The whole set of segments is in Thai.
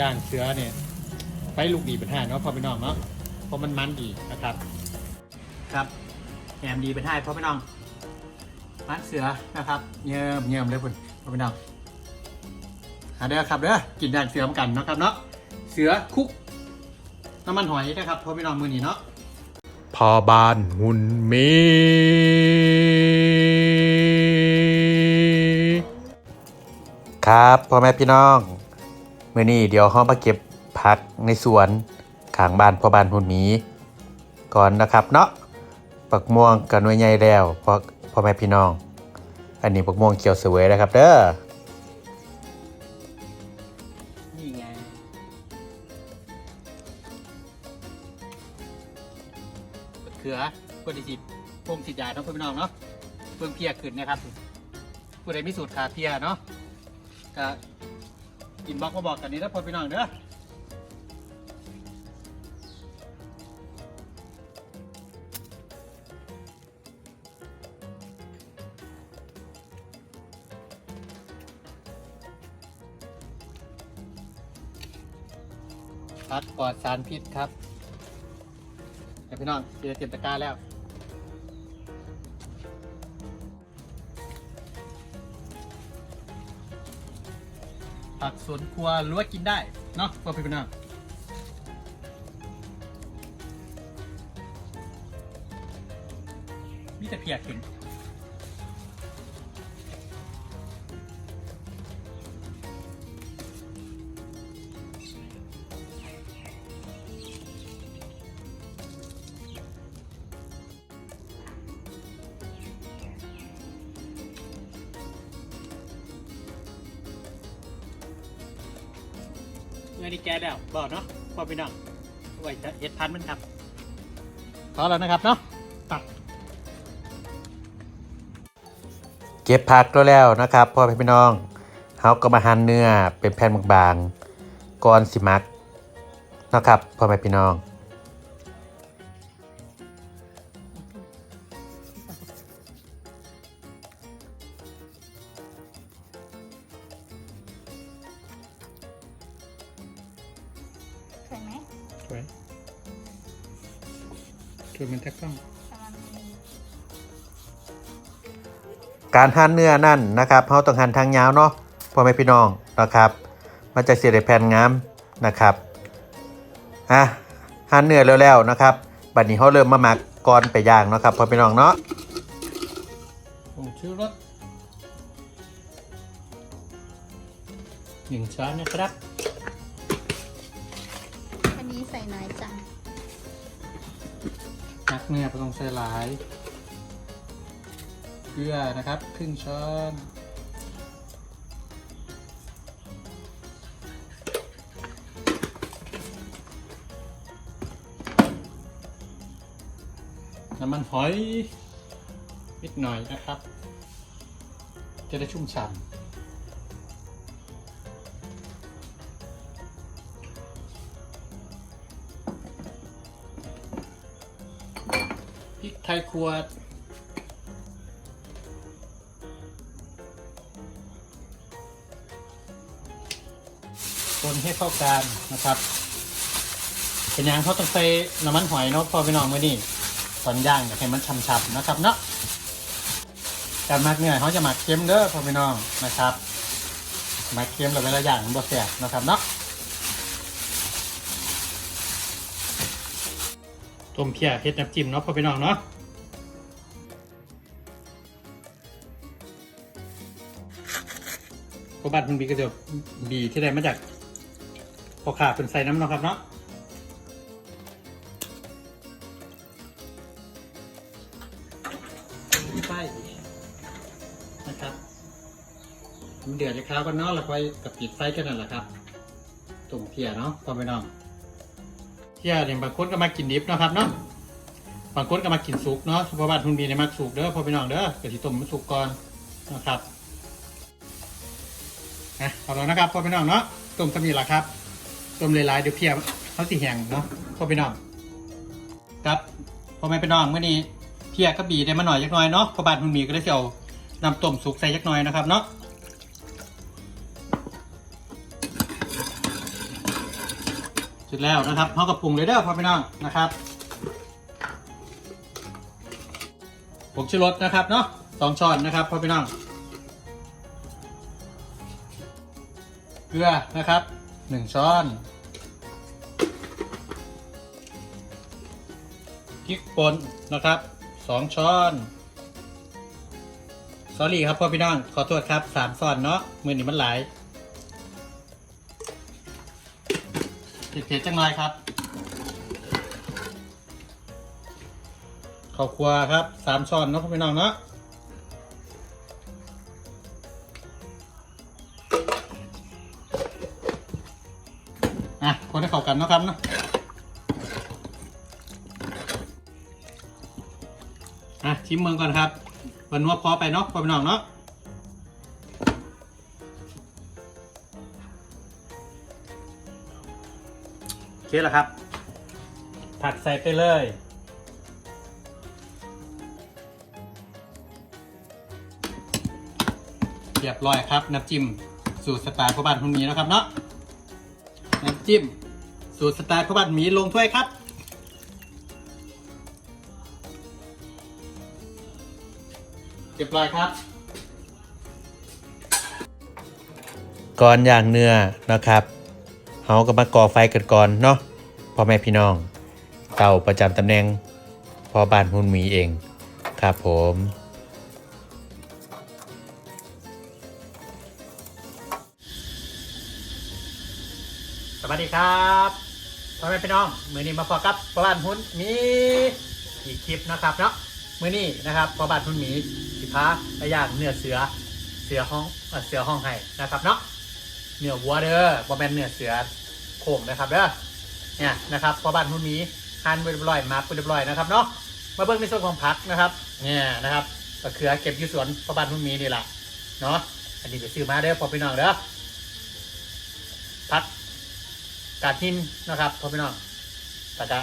ย่างเสือเนี่ยไฟลูกดีเป็นห้าเนาะพอพี่น้องเนาะเพราะมันมันดีนะครับ ครับแหนมดีเป็นห้าพอพี่น้องมันเสือนะครับเยิ่มเยิ่มเลยคุณพอพี่น้องหาเด้อครับเด้อกินย่างเสือเหมือนกันเนาะครับเนาะเสือคุกน้ำมันหอยนะครับพอพี่น้องมือนี้เนาะพอบ้านหุ่นมีครับพ่อแม่พี่น้อง มื่อนี้เดี๋ยวห้องมาเก็บผักในสวนขางบ้านพ่อบ้านหุ่นหมี ก่อนนะครับเนาะปักม่วงกับหน่วยใหญ่แล้วพ่อพ่อแม่พี่น้อง อันนี้ปักม่วงเขียวเสวยนะครับเด้อนี่ไงเขือเพื่อที่สิพงสิยาเนาะเพื่อนพี่น้องเนาะเพื่อเพียขึ้นนะครับผู้ใดมีสูตรขาเพียเนาะก็ กินบล็อกมาบอกกันนี้นะพ่อพี่น้องเด้อพัดปลอดสารพิษครับเดี๋ยวพี่น้องเตรียมตะกร้าแล้ว สวนครัวหรือว่ากินได้เนาะพ่อพี่น้อง เงินนี่แกแล้วบอกเนาะพ่อพี่น้องไว้จะเฮ็ดพันธุ์มันครับพอแล้วนะครับเนาะตัดเก็บผักแล้วแล้วนะครับพ่อแม่พี่น้องเขาก็มาหั่นเนื้อเป็นแผ่นบางๆก่อนสิมักนะครับพ่อแม่พี่น้อง เคยไหมสวยคือมันแท็กต้องกำลังดีการหั่นเนื้อนั่นนะครับเขาต้องหั่นทางยาวเนาะพ่อแม่พี่น้องนะครับ มันจะเสียได้แผ่นงามนะครับอะหั่นเนื้อแล้วๆนะครับบัดนี้เขาเริ่มมาหมักก่อนไปย่างเนาะครับพ่อพี่น้องเนาะผมชื่อรถหนึ่งช้อนนะครับ เนื้อต้องใส่หลายเกลือนะครับครึ่งช้อนน้ำมันหอยนิดหน่อยนะครับ จะได้ชุ่มฉ่ำ ขวด คนให้เข้ากันนะครับ เป็นอย่างเขาต้องใส่น้ำมันหอยเนาะพอไปนอนมื่อนี้ตอนย่างอยากให้มันช่ำๆนะครับเนาะการหมักเนี่ยเขาจะหมักเค็มเด้อพอไปนอนนะครับหมักเค็มแล้วเวลาย่างมันบ่แสบนะครับเนาะต้มเพียเฮ็ดน้ำจิ้มเนาะพอไปนอนเนาะ เพราะบัตรมันบีก็จะบีที่ได้มาจากพอขาเป็นใส่น้ำเนาะครับเนาะไฟนะครับมันเดือดจะข้าวกันเนาะแล้วค่อยกับปิดไฟกันนั่นแหละครับตุ่มเพียเนาะพอไปน้องเพียอย่างบางคนก็มากินดิบเนาะครับเนาะบางคนก็มากินสุกเนาะเพราะว่าทุนบีในยมักสุกเด้อพอไปน้องเด้อกะทิต้มมันสุกก่อนนะครับ นะเอาแล้วนะครับพอไปน้องเนาะต้มสมีละครับต้มหลายๆเดี๋ยวเพียเขาสิแห้งเนาะพอไปน้องครับพอไม่ไปน้องเมื่อนี้เพียกระบี่ได้มาหน่อยยักน่อยเนาะพอบานมันมีก็ได้เสียวน้ำต้มสุกใส่ยักน่อยนะครับเนาะเสร็จแล้วนะครับเขากับปรุงเลยเด้อพ่อพี่น้องนะครับผงชูรสนะครับเนาะสองช้อนนะครับพ่อพี่น้อง เกลือนะครับหนึ่งช้อนพริกป่นนะครับสองช้อนสอรี่ครับพ่อพี่น้องขอโทษครับสามช้อนเนาะมือนี่มันหลายเผ็ดๆจังเลยครับข้าวคั่วครับสามช้อนเนาะพ่อพี่น้องเนาะ อะคนให้เข้ากันนะครับเนาะอะชิมเมืองก่อนครับวันนัวพอไปเนาะพอไปน้องเนาะโอเคแล้วครับ ผักใส่ไปเลยเรียบร้อยครับน้ำจิ้มสูตรสไตล์พ่อบ้านคุณมีนะครับเนาะ จิ้ม สูตรสไตล์พ่อบ้านหมีลงถ้วยครับ เรียบร้อยครับ ก่อนอย่างเนื้อนะครับเฮาก็มาก่อไฟกันก่อนเนาะพ่อแม่พี่น้อง เต่าประจำตำแหน่งพ่อบ้านหุ่นหมีเอง ครับผม วัสดีครับพ่อแม่พี่น้องมือนี้มาพอกับพ่อบ้านหุ้นหมีอีกคลิปนะครับเนาะมือนี้นะครับพ่อบ้านหุ้นหมีสิพาไปย่างเนื้อเสือเสือห้องเสือห้องไห้นะครับเนาะเนื้อวัวเด้อบ่แม่เนื้อเสือโค้งนะครับเด้อเนี่ยนะครับพ่อบ้านหุ้นหมีหั่นไว้เรียบร้อยมาร์กไว้เรียบร้อยนะครับเนาะมาเบิ่งในส่วนของผักนะครับเนี่ยนะครับมะเขือเก็บอยู่สวนพ่อบ้านหุ้นหมีนี่แหละเนาะอันนี้ไปซื้อมาเด้อพ่อพี่น้องเด้อผัก กาดหินนะครับพ่อพี่น้องตะกะ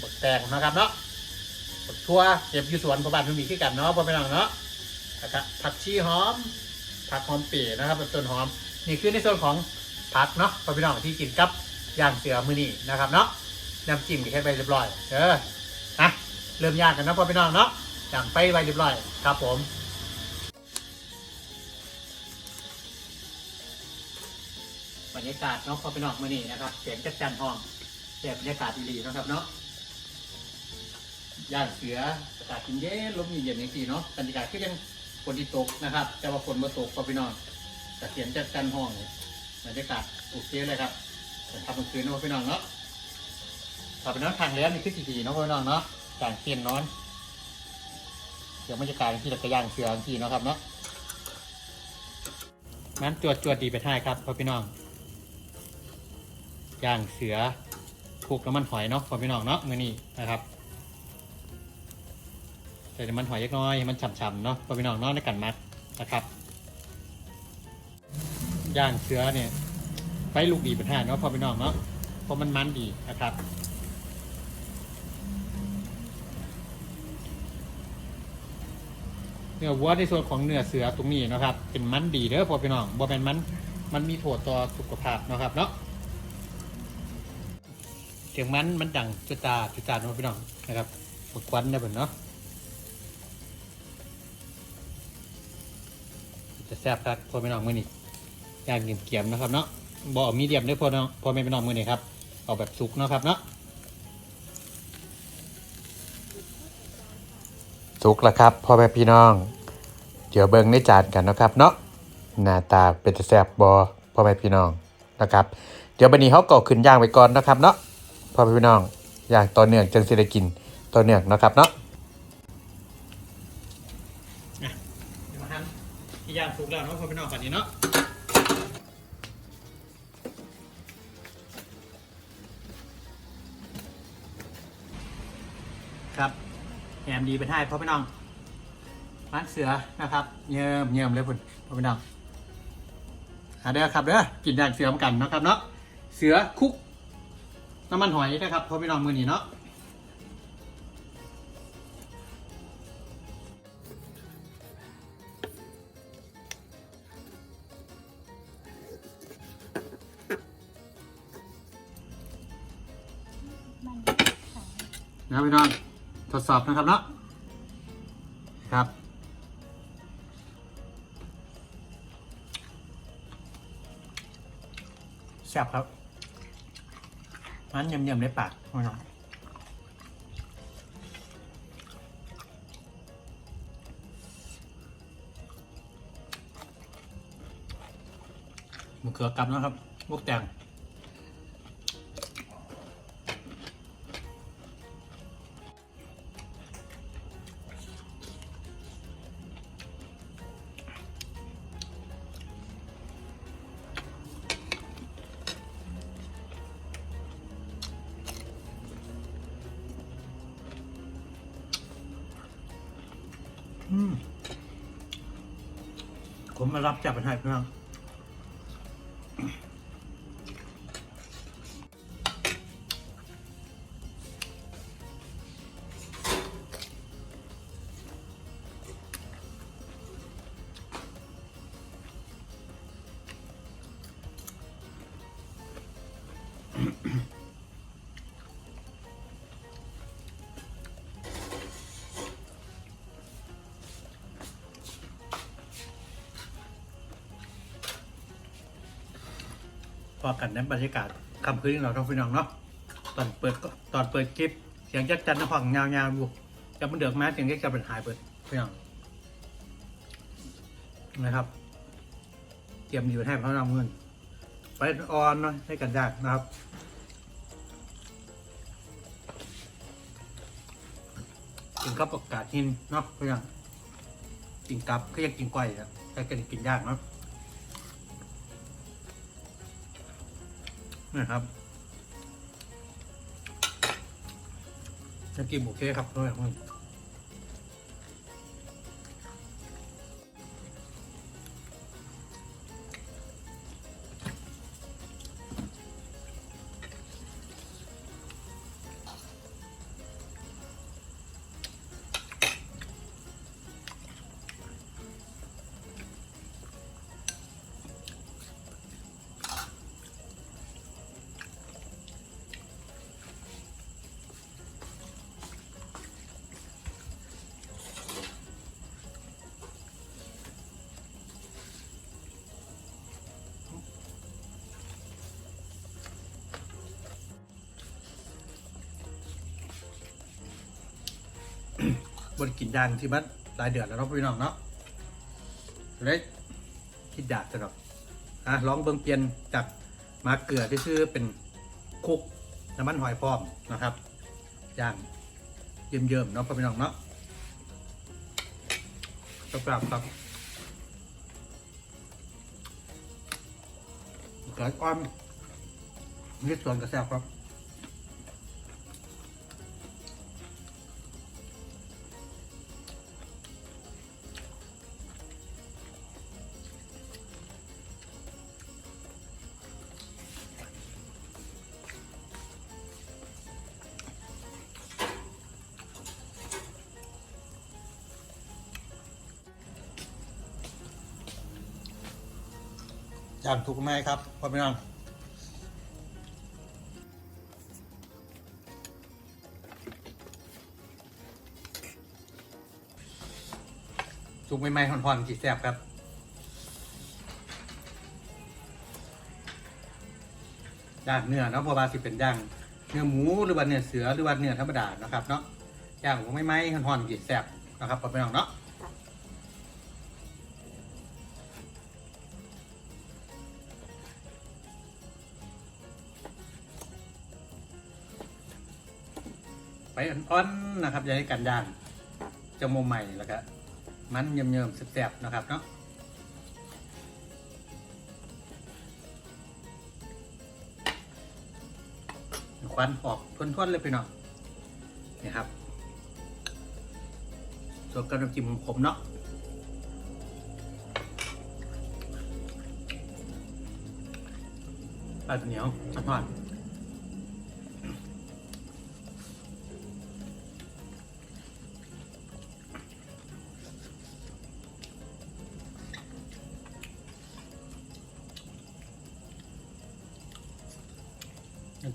บักแตงนะครับเนาะบักทั่วเก็บอยู่สวนพ่อบ้านพิ่มีขึ้กันเนาะพ่อพี่น้องเนาะตะกะผักชีหอม ผักหอมเปีนะครับเป็นต้นหอม นี่คือในส่วนของผักเนาะพ่อพี่น้องที่กินกับย่างเสือมือนี่นะครับเนาะน้ำจิ้มก็แค่ไปเรียบร้อย เออนะเริ่มย่างกันนะพ่อพี่น้องเนาะย่างไปไว้เรียบร้อยครับผม บรรยากาศเนาะพอไปนอกมือนี่นะครับเสียงจัดจันห้องแต่บรรยากาศดีๆนะครับเนาะย่านเสืออากาศเย็นลมเย็นๆอย่างที่เนาะบรรยากาศก็ยังฝนที่ตกนะครับ แต่ว่าฝนมาตกพอไปนอนแต่เสียงจัดจันห้องบรรยากาศโอเคเลยครับทำเมื่อคืนเนาะพอไปนอนเนาะพอไปนอนทางเรือนี่คือสีๆเนาะพอไปนอนเนาะกลางเตียนนอนเดี๋ยวบรรยากาศที่เราจะย่างเสือที่เนาะครับเนาะนั้นจวดจวดดีไปท้ายครับพอพี่น้อง ย่างเสือคลุกน้ำมันหอยเนาะพ่อพี่น้องเนาะมือนี้นะครับใส่น้ำมันหอยเล็กน้อยให้มันฉ่ำๆเนาะพ่อพี่น้องเนาะในกันมัดนะครับย่างเสือเนี่ยไฟลูกดีเป็นห้าเนาะพ่อพี่น้องเนาะเพราะมันมันดีนะครับ เนื้อวัวในส่วนของเนื้อเสือตรงนี้นะครับ เป็นมันดีเด้อพ่อพี่น้องบ่เป็นมันมันมีโทษต่อสุขภาพเนาะครับเนาะ เสียงมันมันดังจุตาจุตาเนาะพี่น้องนะครับบกควันได้เบิ่นเนาะจะแซ่บครับพ่อพี่น้องมือนี้ย่างเกี่ยมๆนะครับเนาะบ่อมีเดียมเด้อพ่อน้องพ่อแม่พี่น้องมือนี้ครับเอาแบบสุกเนาะครับเนาะสุกแล้วครับพ่อแม่พี่น้อง เดี๋ยวเบิ่งในจานกันนะครับเนาะหน้าตาเป็นจะแซ่บบอพ่อแม่พี่น้องนะครับ เดี๋ยวบันนี้เขาก็ขึ้นย่างไปก่อนนะครับเนาะ พ่อพี่น้อง อย่างต่อเนื่องจังสิได้กินต่อเนื่องนะครับเนาะเดี๋ยวมาหั่นที่ย่างสุกแล้วเนาะพ่อพี่น้องบัดนี้เนาะครับแหมดีไปให้พ่อพี่น้องร้านเสือนะครับเยิมเยิมเลยคุณพ่อพี่น้องหาเด้อครับเด้อกินย่างเสือเหมือนกันนะครับเนาะเสือคุก น้ำมันหอยนะครับพอพี่น้องมือนี้เนาะนะพี่น้องทดสอบนะครับเนาะครับแซ่บครับ มันเยี่ยมๆในปากพี่น้องมะเขือกลับนะครับลูกแตง ผมมารับจับปัญหาพี่น้อง พอกันนั้นบรรยากาศคำคืนของเราท้องพี่น้องเนาะตอนเปิดก็ตอนเปิดคลิปเสียงจัดจันทร์ฟังยาวๆอยู่จะมันเดือกมาเสียงแค่จะเป็นหายเปิดพี่น้องนะครับ เตรียมอยู่ให้พระนำเงินไปออนเนาะให้กันยากนะครับกินกับอากาศหินเนาะเพื่อนกินกับก็ยังกินไก่นะแต่กันกินยากเนาะ นะครับจะกินโอเคครับเพื่อ นบนกินยางที่มันหลายเดือนแล้วเนาะพี่น้องเนาะเลยคิดอยากจะหรอกอะลองเบิ่งเปลี่ยนจากมาเกลือที่ชื่อเป็นคุกน้ำมันหอยพร้อมนะครับย่างเยิ่มๆเนาะพี่น้องเนาะกระปรับครับเกิดความนี่ส่วนกระแซบครับ ย่างถูกไหมครับพ่อพี่น้องสุกใหม่ๆห่อนๆจีแซ่บครับย่างเนื้อเนาะเพราะว่าสิเป็นย่างเนื้อหมูหรือว่าเนื้อเสือหรือว่าเนื้อธรรมดานะครับเนาะย่างไม่ไหมห่อนๆจีแซ่บนะครับพ่อพี่น้องเนาะ ไปอ่อนๆนะครับอย่าให้กันย่างจะโมใหม่แล้วก็มันเยิ่มๆแซ่บๆนะครับเนาะควันออกทวนๆเลยพี่น้องนี่ครับส่วนกระน้ำจิ้มขมเนาะปลาเหนียวทอด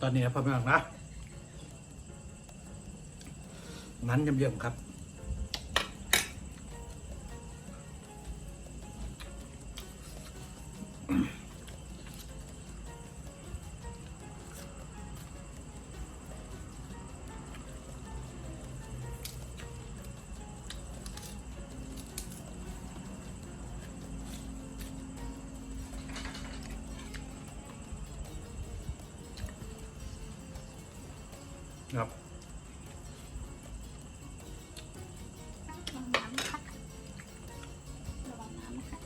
ตอนนี้นะพ่อแม่นะนั้นเยี่ยมครับ ครับระวังน้ำนะคะระวังน้ำนะคะ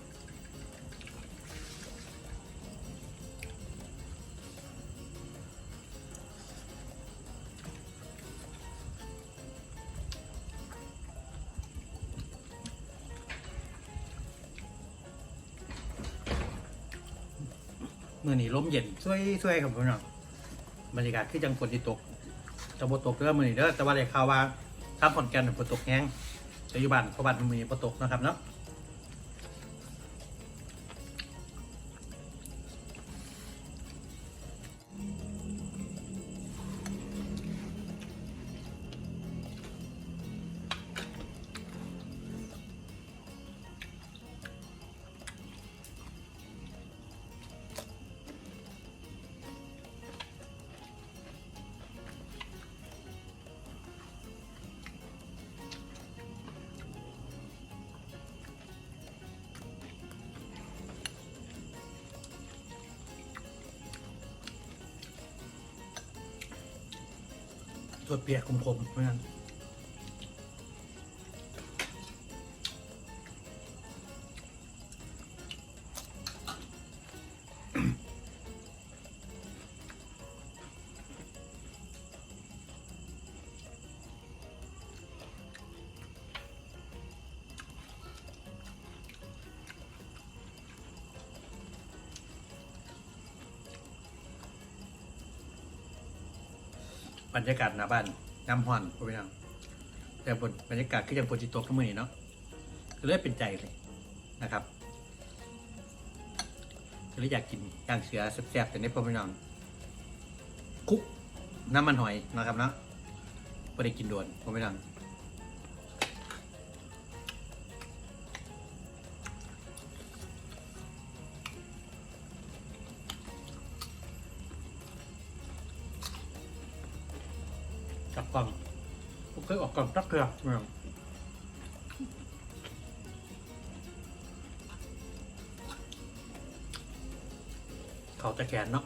มื่อนี้ลมเย็นช่วยช่วยครับพี่น้องบรรยากาศคือจังฝนที่ตก จะบ่ตกเด้อมื่อนี้เด้อแต่ว่าได้ข่าวว่าทับขอนแก่นฝนตกแห้งแต่อยู่บ้านเพราะบ้านมันมีบ่ตกนะครับเนาะ ตัวเปียกคมๆเพราะฉะนั้ บรรยากาศหน้าบ้านน้ำห่อนพี่น้องแต่บนบรรยากาศคือยังฝนที่ตกทั้นมื่อนี่เนาะก็เลยเป็นใจเลยนะครับก็เลยอยากกินย่างเสือแซ่บๆแต่ในพ่อพี่น้องคุกน้ำมันหอยนะครับเนาะไม่ได้กินโดวนพ่อพี่น้อง เคยออกกล่องตักเกลือเมืองเขาจะแขนเนาะ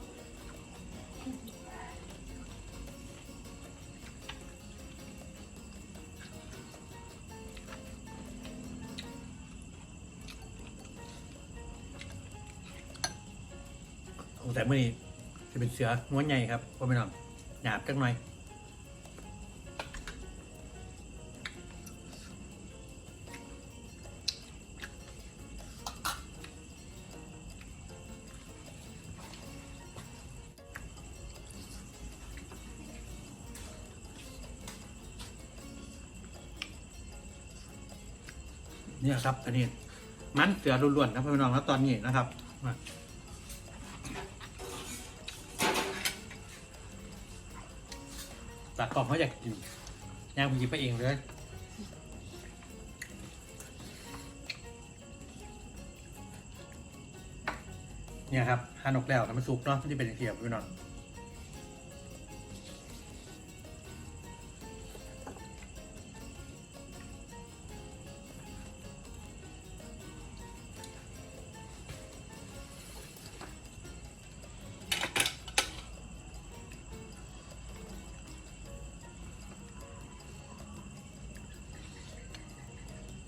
สงสัยมื่อนี้จะเป็นเสือง้วนใหญ่ครับพ่อไม่นองหยาบจังหน่อย ครับอันนี้มันเสือล้วนๆนะพี่น้องแล้วตอนนี้นะครับมาปากกล่องเขาอยากกินย่างผมหยิบไปเองเลยเนี่ยครับฮานกแล้วน้ำมันซุปเนาะที่เป็นอย่างเทียบพี่น้อง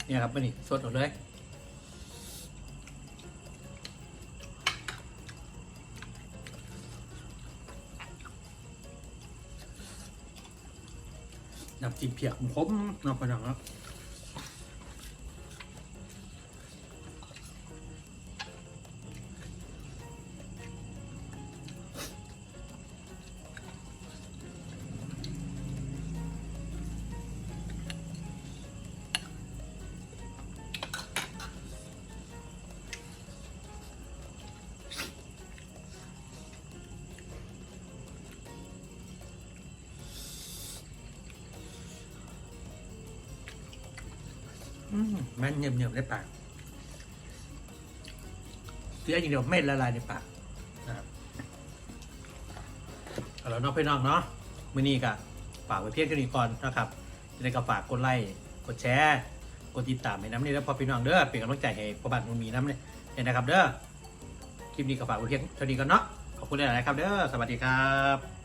เนี่ยครับนี่สดหมดเลยน้ำจิ้มเพียกขมเนาะพี่น้องเนา อืมมันเงียบๆในปากเสียอย่างเดียวไม่ละลายในปากนะครับเอาแล้วเน้องพี่น้องเนาะมื้อนี้ก็ฝากไว้เพียงเท่านี้ก่อนนะครับยังไงก็ฝากกดไลค์กดแชร์กดติดตามให้น้ำนี่แล้วพอพี่น้องเด้อเป็นกำลังใจให้พ่อบ้านมันมีน้ำเนี่ยนะครับเด้อคลิปนี้ก็ฝากไว้เพียงเท่านี้ก่อนเนาะขอบคุณหลายๆครับเด้อสวัสดีครับ